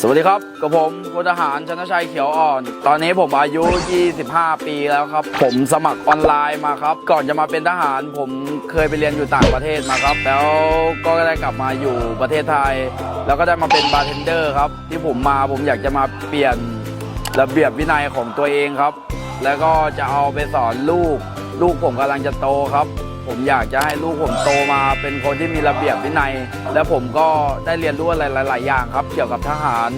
สวัสดีครับกับผมพลทหารชนชัยเขียวอ่อน ตอนนี้ผมอายุ 25 ปีแล้วครับ ผมสมัครออนไลน์มาครับ ก่อนจะมาเป็นทหาร ผมเคยไปเรียนอยู่ต่างประเทศมาครับ แล้วก็ได้กลับมาอยู่ประเทศไทย แล้วก็ได้มาเป็นบาร์เทนเดอร์ครับ ที่ผมมาผมอยากจะมาเปลี่ยนระเบียบวินัยของตัวเองครับ แล้วก็จะเอาไปสอนลูก ลูกผมกำลังจะโตครับ ผมอยากจะให้ลูกผมโตมาเป็นคนที่มีระเบียบวินัย และผมก็ได้เรียนรู้อะไรหลาย ๆ อย่างครับ เกี่ยวกับทหาร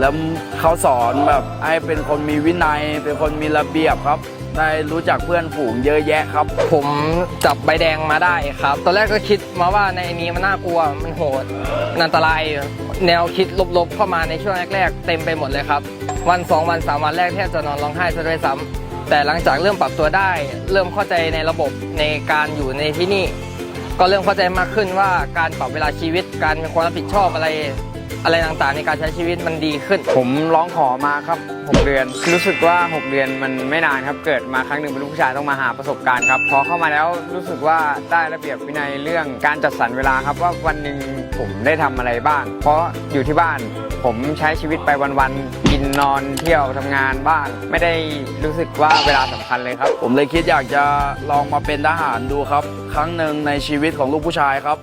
แล้วเขาสอนแบบให้เป็นคนมีวินัย เป็นคนมีระเบียบครับ ได้รู้จักเพื่อนฝูงเยอะแยะครับ ผมจับใบแดงมาได้ครับ ตอนแรกก็คิดมาว่าในนี้มันน่ากลัว มันโหด มันอันตราย แนวคิดลบ ๆ เข้ามาในช่วงแรก ๆ เต็มไปหมดเลยครับ วันสองวันสามวันแรกแทบจะนอนร้องไห้ซะด้วยซ้ำ แต่หลังจากเริ่มปรับตัวได้ เริ่มเข้าใจในระบบในการอยู่ในที่นี่ ก็เริ่มเข้าใจมากขึ้นว่าการปรับเวลาชีวิต การมีความรับผิดชอบอะไร อะไรต่างๆ ในการใช้ชีวิตมันดีขึ้น ผมร้องขอมาครับ 6 เดือน รู้สึกว่า 6 เดือนมันไม่นานครับ เกิดมาครั้งหนึ่งเป็นลูกผู้ชายต้องมาหาประสบการณ์ครับพอเข้ามาแล้วรู้สึกว่าได้ระเบียบวินัยเรื่องการจัดสรรเวลาครับว่าวันหนึ่งผมได้ทำอะไรบ้าง เพราะอยู่ที่บ้านผมใช้ชีวิตไปวันๆกินนอนเที่ยวทำงานบ้านไม่ได้รู้สึกว่าเวลาสำคัญเลยครับ ผมเลยคิดอยากจะลองมาเป็นทหารดูครับ ครั้งหนึ่งในชีวิตของลูกผู้ชายครับ